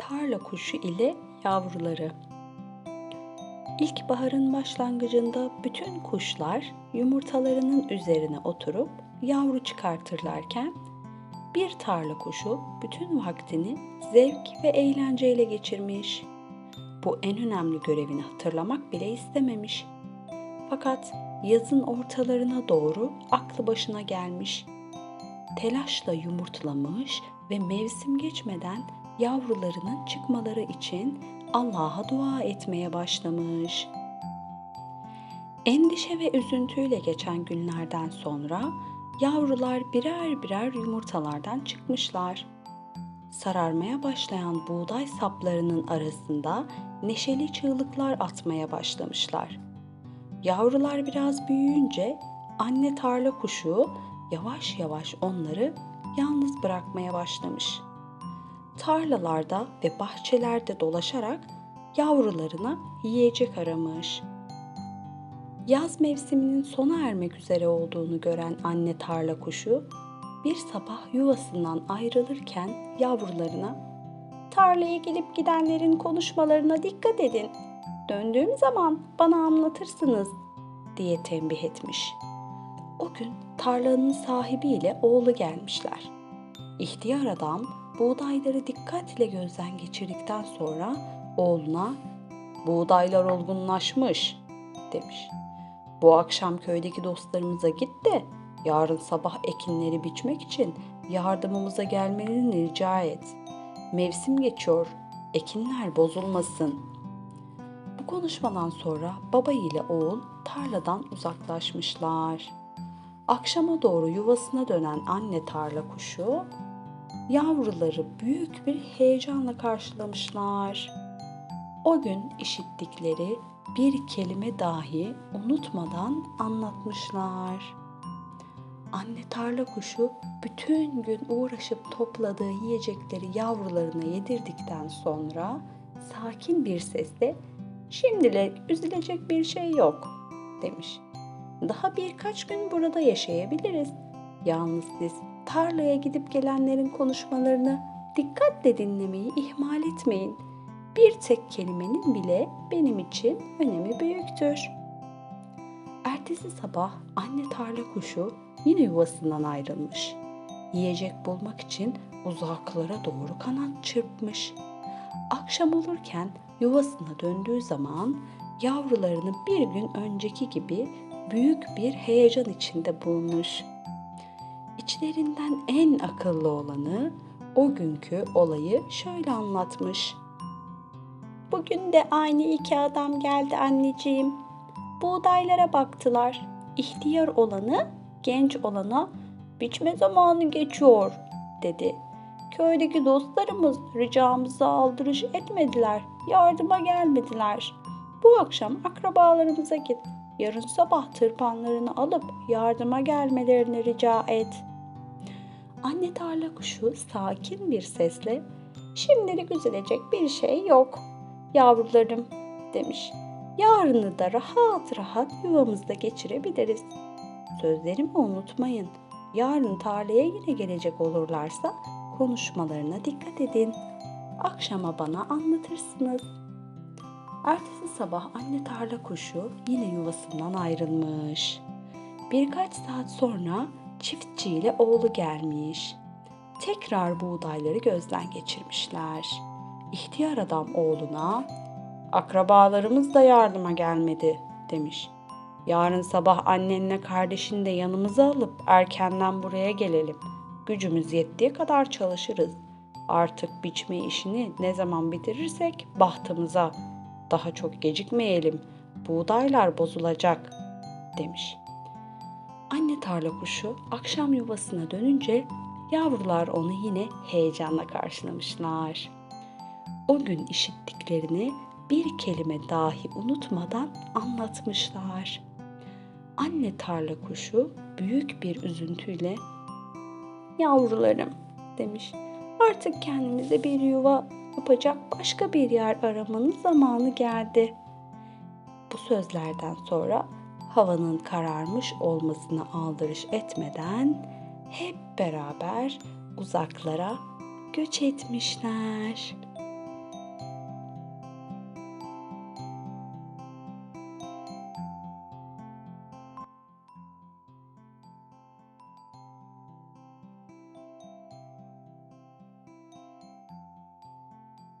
tarla kuşu ile yavruları. İlkbaharın başlangıcında bütün kuşlar yumurtalarının üzerine oturup yavru çıkartırlarken bir tarla kuşu bütün vaktini zevk ve eğlenceyle geçirmiş. Bu en önemli görevini hatırlamak bile istememiş. Fakat yazın ortalarına doğru aklı başına gelmiş. Telaşla yumurtlamış ve mevsim geçmeden yavrularının çıkmaları için Allah'a dua etmeye başlamış. Endişe ve üzüntüyle geçen günlerden sonra yavrular birer birer yumurtalardan çıkmışlar. Sararmaya başlayan buğday saplarının arasında neşeli çığlıklar atmaya başlamışlar. Yavrular biraz büyüyünce anne tarla kuşu yavaş yavaş onları yalnız bırakmaya başlamış. Tarlalarda ve bahçelerde dolaşarak yavrularına yiyecek aramış. Yaz mevsiminin sona ermek üzere olduğunu gören anne tarla kuşu bir sabah yuvasından ayrılırken yavrularına "Tarlaya gelip gidenlerin konuşmalarına dikkat edin. Döndüğüm zaman bana anlatırsınız." diye tembih etmiş. O gün tarlanın sahibiyle oğlu gelmişler. İhtiyar adam buğdayları dikkatle gözden geçirdikten sonra oğluna "Buğdaylar olgunlaşmış." demiş. Bu akşam köydeki dostlarımıza git de yarın sabah ekinleri biçmek için yardımımıza gelmelerini rica et. Mevsim geçiyor, ekinler bozulmasın. Bu konuşmadan sonra baba ile oğul tarladan uzaklaşmışlar. Akşama doğru yuvasına dönen anne tarla kuşu yavruları büyük bir heyecanla karşılamışlar. O gün işittikleri bir kelime dahi unutmadan anlatmışlar. Anne tarla kuşu bütün gün uğraşıp topladığı yiyecekleri yavrularına yedirdikten sonra sakin bir sesle şimdilik üzülecek bir şey yok demiş. Daha birkaç gün burada yaşayabiliriz. Yalnız siz tarlaya gidip gelenlerin konuşmalarını dikkatle dinlemeyi ihmal etmeyin. Bir tek kelimenin bile benim için önemi büyüktür. Ertesi sabah anne tarla kuşu yine yuvasından ayrılmış. Yiyecek bulmak için uzaklara doğru kanat çırpmış. Akşam olurken yuvasına döndüğü zaman yavrularını bir gün önceki gibi büyük bir heyecan içinde bulmuş. İçlerinden en akıllı olanı o günkü olayı şöyle anlatmış. Bugün de aynı iki adam geldi anneciğim. Buğdaylara baktılar. İhtiyar olanı genç olana biçme zamanı geçiyor dedi. Köydeki dostlarımız ricamıza aldırış etmediler, yardıma gelmediler. Bu akşam akrabalarımıza git. Yarın sabah tırpanlarını alıp yardıma gelmelerini rica et. Anne tarla kuşu sakin bir sesle şimdilik üzülecek bir şey yok yavrularım demiş. Yarını da rahat rahat yuvamızda geçirebiliriz. Sözlerimi unutmayın. Yarın tarlaya yine gelecek olurlarsa konuşmalarına dikkat edin. Akşama bana anlatırsınız. Ertesi sabah anne tarla kuşu yine yuvasından ayrılmış. Birkaç saat sonra çiftçi ile oğlu gelmiş. Tekrar buğdayları gözden geçirmişler. İhtiyar adam oğluna akrabalarımız da yardıma gelmedi demiş. Yarın sabah annenle kardeşini de yanımıza alıp erkenden buraya gelelim. Gücümüz yettiği kadar çalışırız. Artık biçme işini ne zaman bitirirsek bahtımıza. Daha çok gecikmeyelim. Buğdaylar bozulacak." demiş. Anne tarla kuşu akşam yuvasına dönünce yavrular onu yine heyecanla karşılamışlar. O gün işittiklerini bir kelime dahi unutmadan anlatmışlar. Anne tarla kuşu büyük bir üzüntüyle "Yavrularım," demiş. "Artık kendimize bir yuva yapacak başka bir yer aramanın zamanı geldi." Bu sözlerden sonra havanın kararmış olmasına aldırış etmeden hep beraber uzaklara göç etmişler.